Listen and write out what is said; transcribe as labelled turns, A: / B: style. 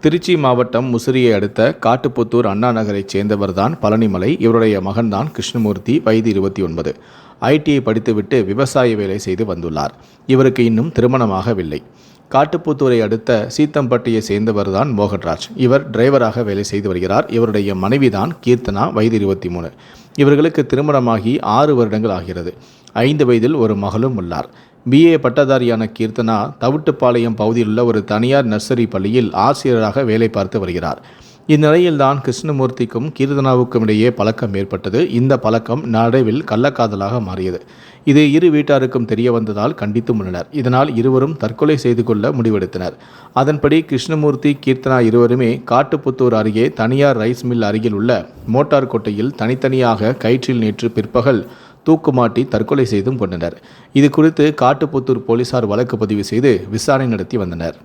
A: திருச்சி மாவட்டம் முசிறியை அடுத்த காட்டுப்புத்தூர் அண்ணா நகரைச் சேர்ந்தவர்தான் பழனிமலை. இவருடைய மகன்தான் கிருஷ்ணமூர்த்தி வயது இருபத்தி ஒன்பது. ஐடிஐ படித்துவிட்டு விவசாய வேலை செய்து வந்துள்ளார். இவருக்கு இன்னும் திருமணமாகவில்லை. காட்டுப்புத்தூரை அடுத்த சீத்தம்பட்டியை சேர்ந்தவர்தான் மோகன்ராஜ். இவர் டிரைவராக வேலை செய்து வருகிறார். இவருடைய மனைவிதான் கீர்த்தனா வயது இருபத்தி மூணு. இவர்களுக்கு திருமணமாகி ஆறு வருடங்கள் ஆகிறது. ஐந்து வயதில் ஒரு மகளும் உள்ளார். பிஏ பட்டதாரியான கீர்த்தனா தவிட்டுப்பாளையம் பகுதியில் உள்ள ஒரு தனியார் நர்சரி பள்ளியில் ஆசிரியராக வேலை பார்த்து வருகிறார். இந்நிலையில்தான் கிருஷ்ணமூர்த்திக்கும் கீர்த்தனாவுக்கும் இடையே பழக்கம் ஏற்பட்டது. இந்த பழக்கம் நடைவில் கள்ளக்காதலாக மாறியது. இது இரு வீட்டாருக்கும் தெரிய வந்ததால் கண்டித்து உள்ளனர். இதனால் இருவரும் தற்கொலை செய்து கொள்ள முடிவெடுத்தனர். அதன்படி கிருஷ்ணமூர்த்தி கீர்த்தனா இருவருமே காட்டுப்புத்தூர் அருகே தனியார் ரைஸ் மில் அருகில் உள்ள மோட்டார் கொட்டையில் தனித்தனியாக கயிற்றில் நேற்று பிற்பகல் தூக்குமாட்டி தற்கொலை செய்தும் கொண்டனர். இது குறித்து காட்டுப்புத்தூர் போலீசார் வழக்கு பதிவு செய்து விசாரணை நடத்தி வந்தனர்.